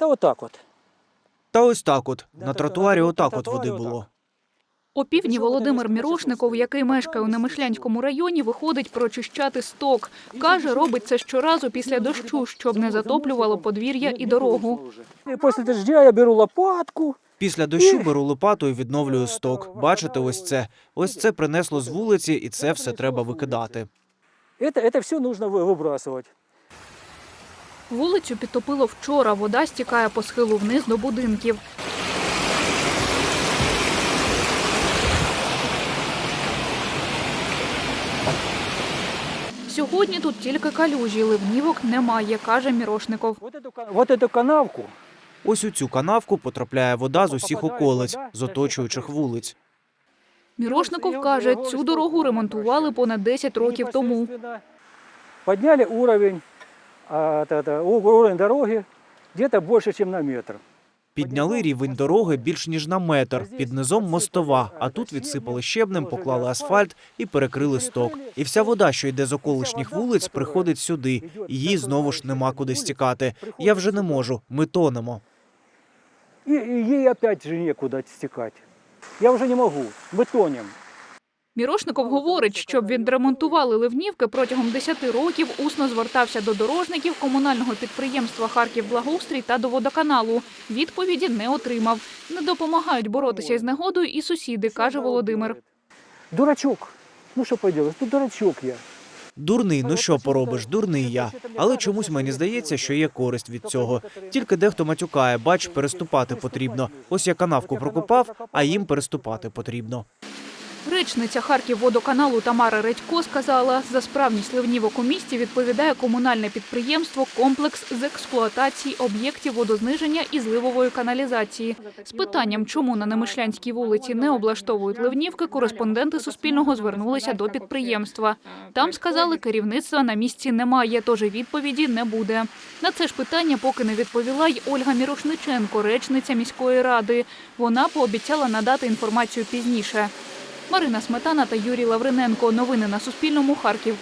Та отак от. Та ось так от. На Да-да-да, тротуарі на отак от тротуарі води отак. було. Опівдні Володимир Мірошников, який мешкає у Немишлянському районі, виходить прочищати сток. Каже, робить це щоразу після дощу, щоб не затоплювало подвір'я і дорогу. І після дождя я беру лопатку. Після дощу беру лопату і відновлюю сток. Бачите, ось це. Ось це принесло з вулиці, і це все треба викидати. Это, это все нужно вы- выбрасывать. Вулицю підтопило вчора. Вода стікає по схилу вниз до будинків. Сьогодні тут тільки калюжі, ливнівок немає, каже Мірошников. Вот эту, ка- вот канавку Ось у цю канавку потрапляє вода з усіх околиць, з оточуючих вулиць. Мірошников каже, цю дорогу ремонтували понад 10 років тому. Подняли уровень, а, это- это, у- уровень дороги где-то больше, чем на метр. Підняли рівень дороги більш ніж на метр. Під низом мостова, а тут відсипали щебнем, поклали асфальт і перекрили сток. І вся вода, що йде з околишніх вулиць, приходить сюди. І їй знову ж нема куди стікати. Я вже не можу. Ми тонемо. И, и ей опять же некуда стекать. Я уже не могу. Мы тонем. Мірошников говорить, щоб відремонтували ливнівки протягом 10 років усно звертався до дорожників комунального підприємства Харків Благоустрій та до водоканалу. Відповіді не отримав. Не допомагають боротися із негодою і сусіди, каже Володимир. Дурачок. Ну что поделать, ну дурачок я. Дурний, ну що поробиш, дурний я. Але чомусь мені здається, що є користь від цього. Тільки дехто матюкає, бач, переступати потрібно. Ось я канавку прокопав, а їм переступати потрібно. Речниця Харківводоканалу Тамара Редько сказала, за справність ливнівок у місті відповідає комунальне підприємство «Комплекс з експлуатації об'єктів водозниження і зливової каналізації. З питанням, чому на Немишлянській вулиці не облаштовують ливнівки, кореспонденти Суспільного звернулися до підприємства. Там сказали, керівництва на місці немає, тож відповіді не буде. На це ж питання поки не відповіла й Ольга Мірошниченко, речниця міської ради. Вона пообіцяла надати інформацію пізніше. Марина Сметана та Юрій Лавриненко. Новини на Суспільному. Харків.